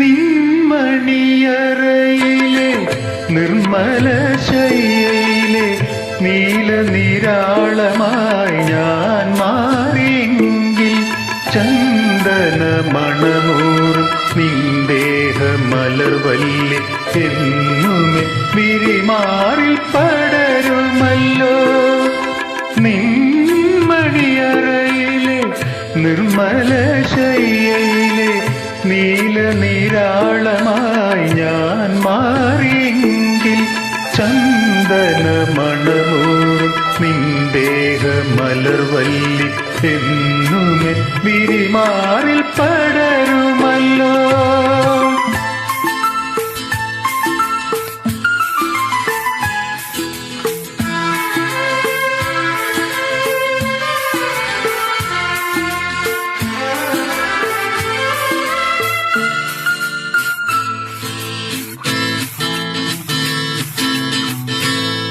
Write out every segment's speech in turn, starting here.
നിൻമണിയറയിലെ നിർമ്മല ശയ്യയിലെ നീലനിരാളമായി ഞാൻ മാറിയെങ്കിൽ ചന്ദന മണമൂറും നിന്ദേഹ മലർവല്ലി എന്നുമേ വിരിമാറിൽ പടരുമല്ലോ. നിൻമണിയറയിലെ നിർമ്മല ശയ്യയിലെ നീലനിരാളമായി ഞാൻ മാറിയെങ്കിൽ ചന്ദന മണമൂറും നിന്ദേഹ മലർവല്ലി എന്നുമെ വിരിമാറിൽ പടരുമല്ലോ.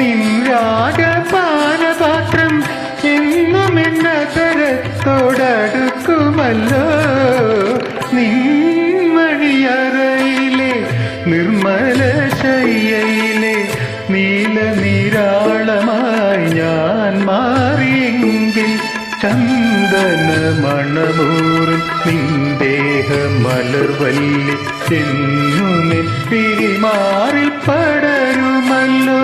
നിൻരാഗപാനപാത്രം എന്നും തരത്തോടടുക്കുമല്ലോ. നിൻമണിയറയിലെ നിർമ്മല ശയ്യയിലെ നീല നീരാളമായി ഞാൻ മാറിയെങ്കിൽ ചന്ദന മണമൂറും നിന്ദേഹ മലർവല്ലി എന്നുമെ മാറിപ്പടരുമല്ലോ പടരുമല്ലോ.